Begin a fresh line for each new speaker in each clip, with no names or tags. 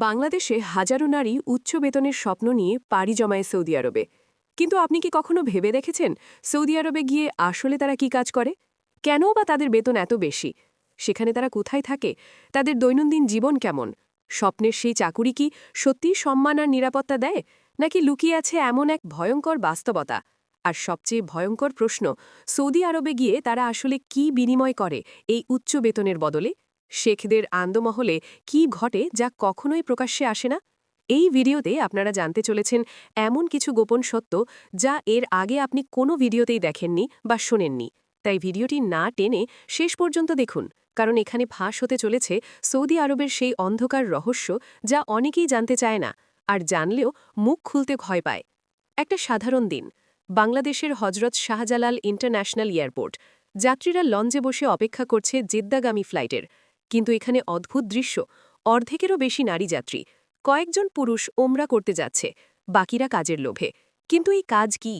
বাংলাদেশে হাজারো নারী উচ্চ বেতনের স্বপ্ন নিয়ে পাড়ি জমায় সৌদি আরবে। কিন্তু আপনি কি কখনো ভেবে দেখেছেন সৌদি আরবে গিয়ে আসলে তারা কি কাজ করে? কেন বা তাদের বেতন এত বেশি? সেখানে তারা কোথায় থাকে? তাদের দৈনন্দিন জীবন কেমন? স্বপ্নের সেই চাকুরি কি সত্যিই সম্মান আর নিরাপত্তা দেয়? নাকি লুকিয়ে আছে এমন এক ভয়ঙ্কর বাস্তবতা? আর সবচেয়ে ভয়ঙ্কর প্রশ্ন, সৌদি আরবে গিয়ে তারা আসলে কি বিনিময় করে এই উচ্চ বেতনের বদলে? শেখদের আন্দমহলে কি ঘটে যা কখনোই প্রকাশ্যে আসে না? এই ভিডিওতে আপনারা জানতে চলেছেন এমন কিছু গোপন সত্য যা এর আগে আপনি কোনো ভিডিওতেই দেখেননি বা শোনেননি। তাই ভিডিওটি না টেনে শেষ পর্যন্ত দেখুন, কারণ এখানে ফাঁস হতে চলেছে সৌদি আরবের সেই অন্ধকার রহস্য যা অনেকেই জানতে চায় না, আর জানলেও মুখ খুলতে ভয় পায়। একটা সাধারণ দিন, বাংলাদেশের হজরত শাহজালাল ইন্টারন্যাশনাল এয়ারপোর্ট। যাত্রীরা লঞ্চে বসে অপেক্ষা করছে জেদ্দাগামী ফ্লাইটের। কিন্তু এখানে অদ্ভুত দৃশ্য। অর্ধেকেরও বেশি নারী যাত্রী। কয়েকজন পুরুষ ওমরা করতে যাচ্ছে, বাকিরা কাজের লোভে। কিন্তু এই কাজ কি?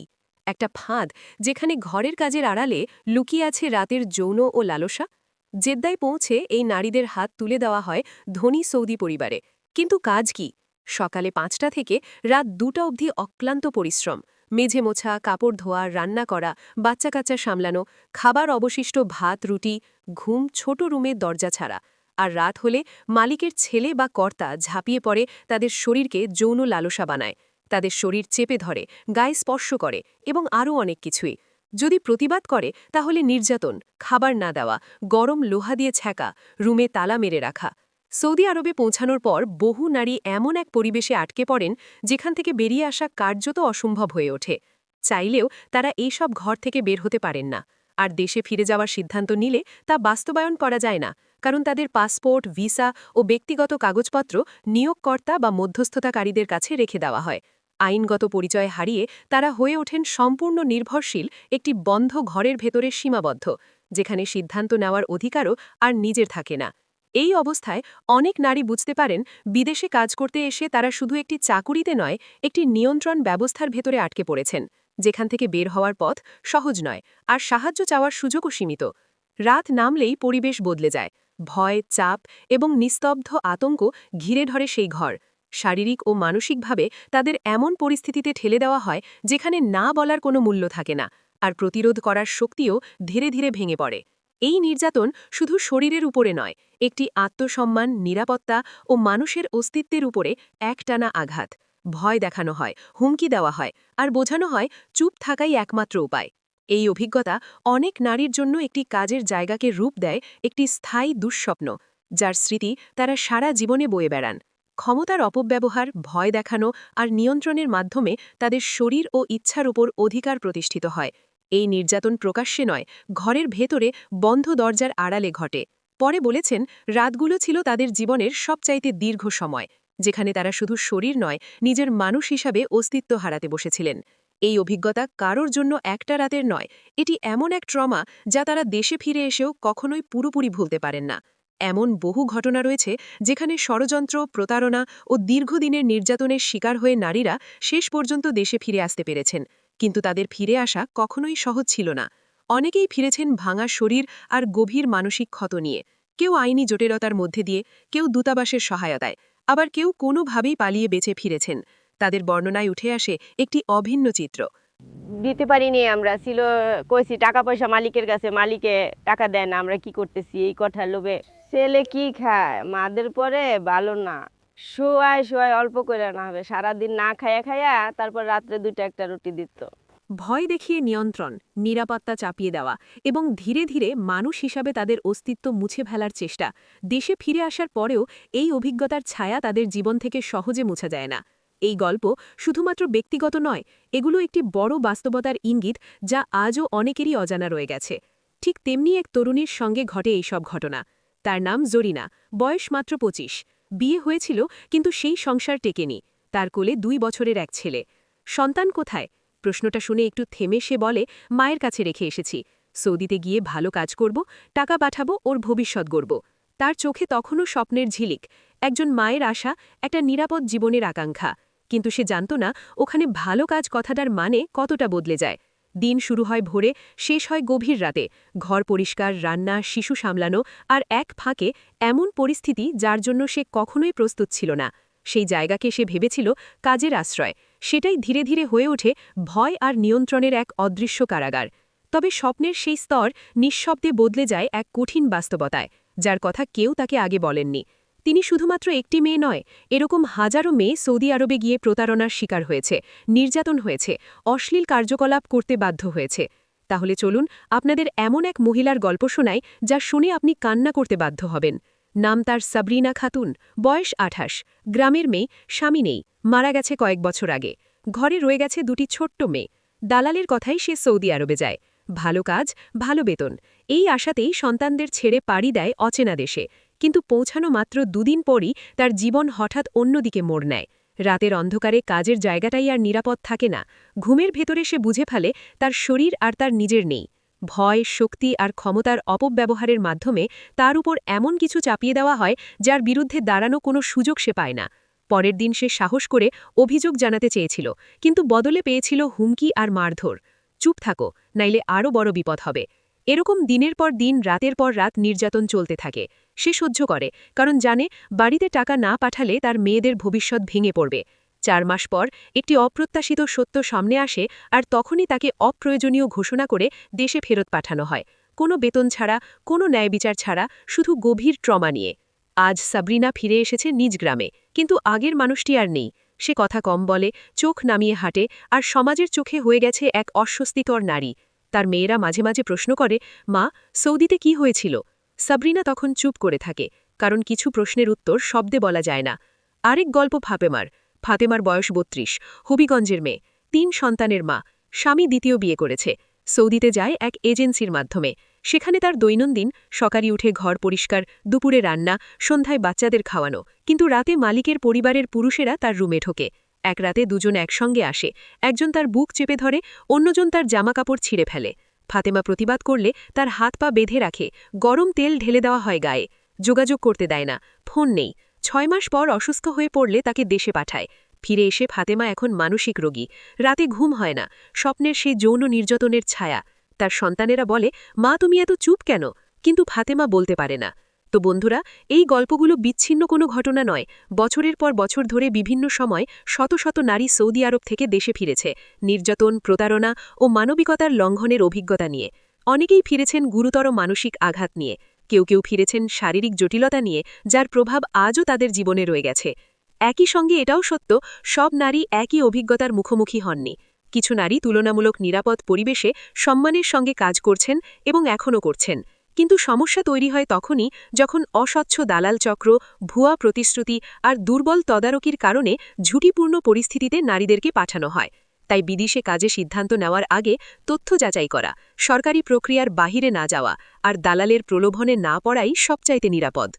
একটা ফাঁদ, যেখানে ঘরের কাজের আড়ালে লুকিয়ে আছে রাতের যৌন ও লালসা? জেদ্দায় পৌঁছে এই নারীদের হাত তুলে দেওয়া হয় ধনী সৌদি পরিবারে। কিন্তু কাজ কি? সকালে পাঁচটা থেকে রাত দুটা অবধি অক্লান্ত পরিশ্রম, মেঝে মোছা, কাপড় ধোয়া, রান্না করা বাচ্চা কাচ্চা সামলানো, খাবার অবশিষ্ট ভাত, রুটি, ঘুম, ছোট রুমের দরজা ছাড়া। আর রাত হলে মালিকের ছেলে বা কর্তা ঝাঁপিয়ে পড়ে, তাদের শরীরকে যৌন লালসা বানায়। তাদের শরীর চেপে ধরে, গায়ে স্পর্শ করে এবং আরও অনেক কিছুই। যদি প্রতিবাদ করে, তাহলে নির্যাতন, খাবার না দেওয়া, গরম লোহা দিয়ে ছ্যাঁকা, রুমে তালা মেরে রাখা সৌদি আরবে পৌঁছানোর পর বহু নারী এমন এক পরিবেশে আটকে পড়েন যেখান থেকে বেরিয়ে আসা কার্যত অসম্ভব হয়ে ওঠে। চাইলেও তারা এইসব ঘর থেকে বের হতে পারেন না। আর দেশে ফিরে যাওয়ার সিদ্ধান্ত নিলে তা বাস্তবায়ন করা যায় না, কারণ তাদের পাসপোর্ট, ভিসা ও ব্যক্তিগত কাগজপত্র নিয়োগকর্তা বা মধ্যস্থতাকারীদের কাছে রেখে দেওয়া হয়। আইনগত পরিচয় হারিয়ে তারা হয়ে ওঠেন সম্পূর্ণ নির্ভরশীল একটি বন্ধ ঘরের ভেতরে সীমাবদ্ধ, যেখানে সিদ্ধান্ত নেওয়ার অধিকারও আর নিজের থাকে না। এই অবস্থায় অনেক নারী বুঝতে পারেন, বিদেশে কাজ করতে এসে তারা শুধু একটি চাকুরিতে নয়, একটি নিয়ন্ত্রণ ব্যবস্থার ভেতরে আটকে পড়েছেন। যেখান থেকে বের হওয়ার পথ সহজ নয়, আর সাহায্য চাওয়ার সুযোগও সীমিত। রাত নামলেই পরিবেশ বদলে যায়। ভয়, চাপ এবং নিস্তব্ধ আতঙ্ক ঘিরে ধরে সেই ঘর। শারীরিক ও মানসিকভাবে তাদের এমন পরিস্থিতিতে ঠেলে দেওয়া হয়, যেখানে না বলার কোনো মূল্য থাকে না, আর প্রতিরোধ করার শক্তিও ধীরে ধীরে ভেঙে পড়ে। এই নির্যাতন শুধু শরীরের উপরে নয়, একটি আত্মসম্মান, নিরাপত্তা ও মানুষের অস্তিত্বের উপরে একটানা আঘাত। ভয় দেখানো হয়, হুমকি দেওয়া হয় আর বোঝানো হয় চুপ থাকাই একমাত্র উপায়। এই অভিজ্ঞতা অনেক নারীর জন্য একটি কাজের জায়গাকে রূপ দেয়, একটি স্থায়ী দুঃস্বপ্ন, যার স্মৃতি তারা সারা জীবনে বয়ে বেড়ান। ক্ষমতার অপব্যবহার, ভয় দেখানো আর নিয়ন্ত্রণের মাধ্যমে তাদের শরীর ও ইচ্ছার উপর অধিকার প্রতিষ্ঠিত হয়। এই নির্যাতন প্রকাশ্যে নয়, ঘরের ভেতরে বন্ধ দরজার আড়ালে ঘটে। পরে বলেছেন, রাতগুলো ছিল তাদের জীবনের সবচাইতে দীর্ঘ সময়, যেখানে তারা শুধু শরীর নয়, নিজের মানুষ হিসাবে অস্তিত্ব হারাতে বসেছিলেন। এই অভিজ্ঞতা কারোর জন্য একটা রাতের নয়, এটি এমন এক ট্রমা যা তারা দেশে ফিরে এসেও কখনোই পুরোপুরি ভুলতে পারেন না। এমন বহু ঘটনা রয়েছে, যেখানে ষড়যন্ত্র, প্রতারণা ও দীর্ঘদিনের নির্যাতনের শিকার হয়ে নারীরা শেষ পর্যন্ত দেশে ফিরে আসতে পেরেছেন। কিন্তু তাদের ফিরে আসা কখনোই সহজ ছিল না। অনেকেই ফিরেছেন ভাঙা শরীর আর গভীর মানসিক ক্ষত নিয়ে। কেউ আইনি জটিলতার মধ্যে দিয়ে, কেউ দূতাবাসের সহায়তায়। আবার কেউ কোনোভাবেই পালিয়ে বেঁচে ফিরেছেন। তাদের বর্ণনায় উঠে আসে একটি অভিন্ন চিত্র।
দিতে পারিনি আমরা, ছিল, কইছি টাকা পয়সা মালিকের কাছে, মালিকে টাকা দেয় না আমরা কি করতেছি? এই কথা লোভে। ছেলে কি খায়? মাদের পরে ভালো না। শোয়ায় শোয়ায় অল্প করে না হবে। সারাদিন না খাইয়া খাইয়া তারপর রাত্রে দুইটা একটা রুটি দিত।
ভয় দেখিয়ে নিয়ন্ত্রণ, নিরাপত্তা চাপিয়ে দেওয়া এবং ধীরে ধীরে মানুষ হিসাবে তাদের অস্তিত্ব মুছে ফেলার চেষ্টা। দেশে ফিরে আসার পরেও এই অভিজ্ঞতার ছায়া তাদের জীবন থেকে সহজে মুছা যায় না। এই গল্প শুধুমাত্র ব্যক্তিগত নয়, এগুলো একটি বড় বাস্তবতার ইঙ্গিত যা আজও অনেকেরই অজানা রয়ে গেছে। ঠিক তেমনি এক তরুণীর সঙ্গে ঘটে এইসব ঘটনা। তার নাম জরিনা, বয়স মাত্র পঁচিশ। বিয়ে হয়েছিল, কিন্তু সেই সংসার টেকেনি। তার কোলে দুই বছরের এক ছেলে। সন্তান কোথায়? প্রশ্নটা শুনে একটু থেমে সে বলে, মায়ের কাছে রেখে এসেছি। সৌদিতে গিয়ে ভালো কাজ করব, টাকা পাঠাবো, ওর ভবিষ্যৎ গড়ব। তার চোখে তখনও স্বপ্নের ঝিলিক। একজন মায়ের আশা, একটা নিরাপদ জীবনের আকাঙ্ক্ষা। কিন্তু সে জানত না, ওখানে ভালো কাজ কথাটার মানে কতটা বদলে যায়। দিন শুরু হয় ভোরে, শেষ হয় গভীর রাতে। ঘর পরিষ্কার, রান্না, শিশু সামলানো আর এক ফাঁকে এমন পরিস্থিতি যার জন্য সে কখনোই প্রস্তুত ছিল না। সেই জায়গাকে সে ভেবেছিল কাজের আশ্রয়। সেটাই ধীরে ধীরে হয়ে ওঠে ভয় আর নিয়ন্ত্রণের এক অদৃশ্য কারাগার। তবে স্বপ্নের সেই স্তর নিঃশব্দে বদলে যায় এক কঠিন বাস্তবতায়, যার কথা কেউ তাকে আগে বলেননি। তিনি শুধুমাত্র একটি মেয়ে নয়, এরকম হাজারো মেয়ে সৌদি আরবে গিয়ে প্রতারণার শিকার হয়েছে, নির্যাতন হয়েছে, অশ্লীল কার্যকলাপ করতে বাধ্য হয়েছে। তাহলে চলুন আপনাদের এমন এক মহিলার গল্প শোনাই যা শুনে আপনি কান্না করতে বাধ্য হবেন। নাম তার সাবরিনা খাতুন, বয়স আঠাশ, গ্রামের মেয়ে, স্বামী নেই, মারা গেছে কয়েক বছর আগে। ঘরে রয়ে গেছে দুটি ছোট্ট মেয়ে। দালালের কথাই সে সৌদি আরবে যায়। ভালো কাজ, ভালো বেতন, এই আশাতেই সন্তানদের ছেড়ে পাড়ি দেয় অচেনা দেশে। কিন্তু পৌঁছানো মাত্র দুদিন পরই তার জীবন হঠাৎ অন্যদিকে মোড় নেয়। রাতের অন্ধকারে কাজের জায়গাটাই আর নিরাপদ থাকে না। ঘুমের ভেতরে সে বুঝে ফেলে তার শরীর আর তার নিজের নেই। ভয়, শক্তি আর ক্ষমতার অপব্যবহারের মাধ্যমে তার উপর এমন কিছু চাপিয়ে দেওয়া হয় যার বিরুদ্ধে দাঁড়ানো কোনো সুযোগ সে পায় না। পরের দিন সে সাহস করে অভিযোগ জানাতে চেয়েছিল, কিন্তু বদলে পেয়েছিল হুমকি আর মারধর। চুপ থাকো, নাইলে আরও বড় বিপদ হবে। এরকম দিনের পর দিন, রাতের পর রাত নির্যাতন চলতে থাকে। সে সহ্য করে, কারণ জানে, বাড়িতে টাকা না পাঠালে তার মেয়েদের ভবিষ্যৎ ভেঙে পড়বে। চার মাস পর একটি অপ্রত্যাশিত সত্য সামনে আসে আর তখনই তাকে অপ্রয়োজনীয় ঘোষণা করে দেশে ফেরত পাঠানো হয়। কোনো বেতন ছাড়া, কোনো ন্যায় বিচার ছাড়া, শুধু গভীর ট্রমা নিয়ে। আজ সাবরিনা ফিরে এসেছে নিজ গ্রামে, কিন্তু আগের মানুষটি আর নেই। সে কথা কম বলে, চোখ নামিয়ে হাঁটে আর সমাজের চোখে হয়ে গেছে এক অস্বস্তিকর নারী। তার মেয়েরা মাঝে মাঝে প্রশ্ন করে, মা, সৌদিতে কি হয়েছিল? সাবরিনা তখন চুপ করে থাকে, কারণ কিছু প্রশ্নের উত্তর শব্দে বলা যায় না। আরেক গল্প ফাতেমার ফাতেমার বয়স বত্রিশ, হবিগঞ্জের মেয়ে, তিন সন্তানের মা, স্বামী দ্বিতীয় বিয়ে করেছে, সৌদিতে যায় এক এজেন্সির মাধ্যমে। সেখানে তার দৈনন্দিন সকালে উঠে ঘর পরিষ্কার, দুপুরে রান্না, সন্ধ্যায় বাচ্চাদের খাওয়ানো, কিন্তু রাতে মালিকের পরিবারের পুরুষেরা তার রুমে ঢোকে। এক রাতে দুজন একসঙ্গে আসে। একজন তার বুক চেপে ধরে, অন্যজন তার জামাকাপড় ছিঁড়ে ফেলে। ফাতেমা প্রতিবাদ করলে তার হাত পা বেঁধে রাখে। গরম তেল ঢেলে দেওয়া হয় গায়ে। যোগাযোগ করতে দেয় না। ফোন নেই। ছয় মাস পর অসুস্থ হয়ে পড়লে তাকে দেশে পাঠায়। ফিরে এসে ফাতেমা এখন মানসিক রোগী। রাতে ঘুম হয় না। স্বপ্নের সেই যৌন নির্যাতনের ছায়া। তার সন্তানেরা বলে, মা, তুমি এত চুপ কেন? কিন্তু ফাতেমা বলতে পারে না। তো বন্ধুরা, এই গল্পগুলো বিচ্ছিন্ন কোনো ঘটনা নয়। বছরের পর বছর ধরে বিভিন্ন সময় শত শত নারী সৌদি আরব থেকে দেশে ফিরেছে, নির্যাতন, প্রতারণা ও মানবিকতার লঙ্ঘনের অভিজ্ঞতা নিয়ে। অনেকেই ফিরেছেন গুরুতর মানসিক আঘাত নিয়ে। কেউ কেউ ফিরেছেন শারীরিক জটিলতা নিয়ে, যার প্রভাব আজও তাদের জীবনে রয়ে গেছে। একই সঙ্গে এটাও সত্য, সব নারী একই অভিজ্ঞতার মুখোমুখি হননি। কিছু নারী তুলনামূলক নিরাপদ পরিবেশে সম্মানের সঙ্গে কাজ করছেন এবং এখনও করছেন। কিন্তু সমস্যা তৈরি হয় তখনই যখন অস্বচ্ছ দালাল চক্র, ভুয়া প্রতিশ্রুতি আর দুর্বল তদারকির কারণে ঝুঁটিপূর্ণ পরিস্থিতিতে নারীদেরকে পাঠানো হয়। তাই বিদেশে কাজে সিদ্ধান্ত নেওয়ার আগে তথ্য যাচাই করা, সরকারি প্রক্রিয়ার বাহিরে না যাওয়া আর দালালের প্রলোভনে না পড়াই সবচাইতে নিরাপদ।